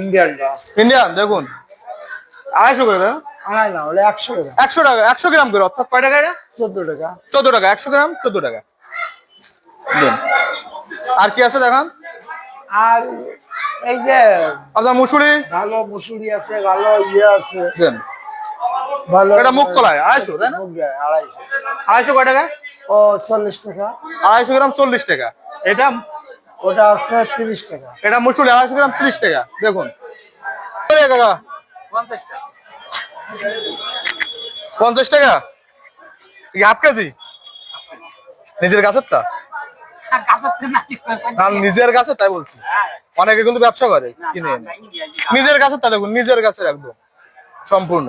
ইন্ডিয়ানটা Indian দেখুন। আড়াইশো করে দেন। আড়াই না হলে একশো টাকা একশো টাকা একশো গ্রাম করে অর্থাৎ কয় টাকা এটা? চোদ্দ টাকা। চোদ্দ টাকা একশো গ্রাম চোদ্দ টাকা। আর কি আছে দেখান? আর এই যে আপনার মুসুরি। ভালো মুসুরি আছে ভালো ইয়ে আছে। ভালো এটা মুগ কলাই, আড়াইশো, তাই না? আড়াইশো। আড়াইশো কয় টাকা? ও চল্লিশ টাকা। আড়াইশো গ্রাম চল্লিশ টাকা। এটা ওটা আছে তিরিশ টাকা। এটা মুসুরি আড়াইশো গ্রাম ত্রিশ টাকা দেখুন। ওরে কাকা? পঞ্চাশ টাকা। কি হাফ কেজি? নিজের গাছের তা? না নিজের গাছে তাই বলছি। অনেকে কিন্তু ব্যবসা করে কিনে। নিজের গাছে তা দেখুন নিজের গাছের একদম সম্পূর্ণ।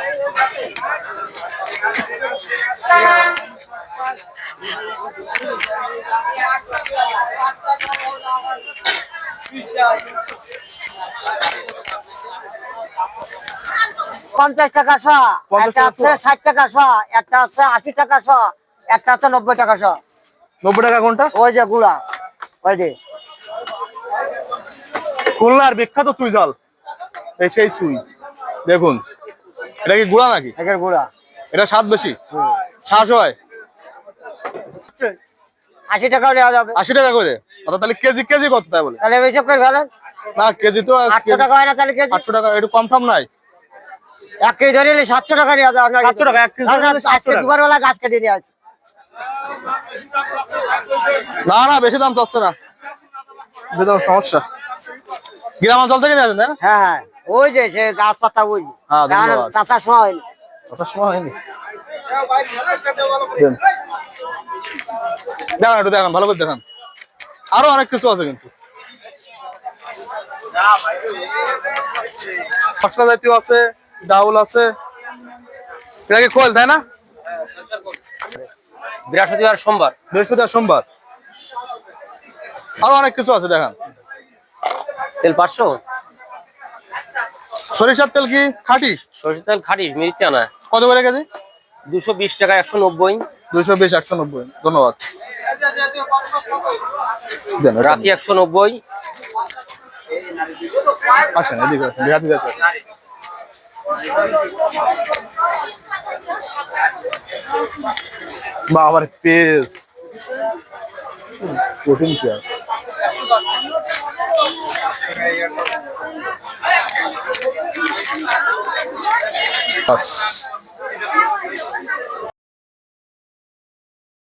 পঞ্চাশ টাকা শ একটা আছে ষাট টাকা শ একটা আছে আশি টাকা শ একটা আছে নব্বই টাকা শ। নব্বই টাকা কোনটা? ওই যে গুড়া ওই যে। খুলনার বিখ্যাত চুই জাল। এই সেই চুই। দেখুন এটা কি গুড়া নাকি? একের গুড়া। এটা স্বাদ বেশি? শ্বাস হয়? আশি টাকাও নেওয়া যাবে। আশি টাকা করে? অর্থাৎ তাহলে কেজি কেজি কত তাই বলে? তাহলে এইসব করে ফেলেন। না কেজি তো আটশো টাকা হয় না তাহলে কেজি। আটশো টাকা একটু কম টম নাই। এক কেজি ধরে নিলে সাতশো টাকা নেওয়া যাবে। 700 টাকা, এক কেজি 700 দুপুরবেলা গাছ কেটে নিয়ে আছে না না বেশি দাম চাচ্ছে না। বেশি দাম সমস্যা। গ্রাম অঞ্চল থেকে নিয়ে আসেন তাই না? হ্যাঁ হ্যাঁ। ওই যে সে গাছপাতা ওই যে। হ্যাঁ। চাষার সময় হয়নি। আচ্ছা সময় হয়নি। দেখান একটু দেখান ভালো করে দেখান। আরও অনেক কিছু আছে কিন্তু। মশলা জাতীয় আছে ডাউল আছে। এটা কি খোল তাই না? বৃহস্পতিবার সোমবার। বৃহস্পতি আর সোমবার। আরও অনেক কিছু আছে দেখান। তেল পাঁচশো? সরিষার তেল কি খাঁটি? সরিষার তেল খাটি মিরিতে আনা। কত করে কেজি? দুশো বিশ টাকা একশো নব্বই। দুইশো বিশ একশো নব্বই। ধন্যবাদ। রাখি একশো নব্বই। আসেন এদিকে বিহাতি যাতে বা আবার পেঁয়াজ প্রোটিন পেঁয়াজ বাস।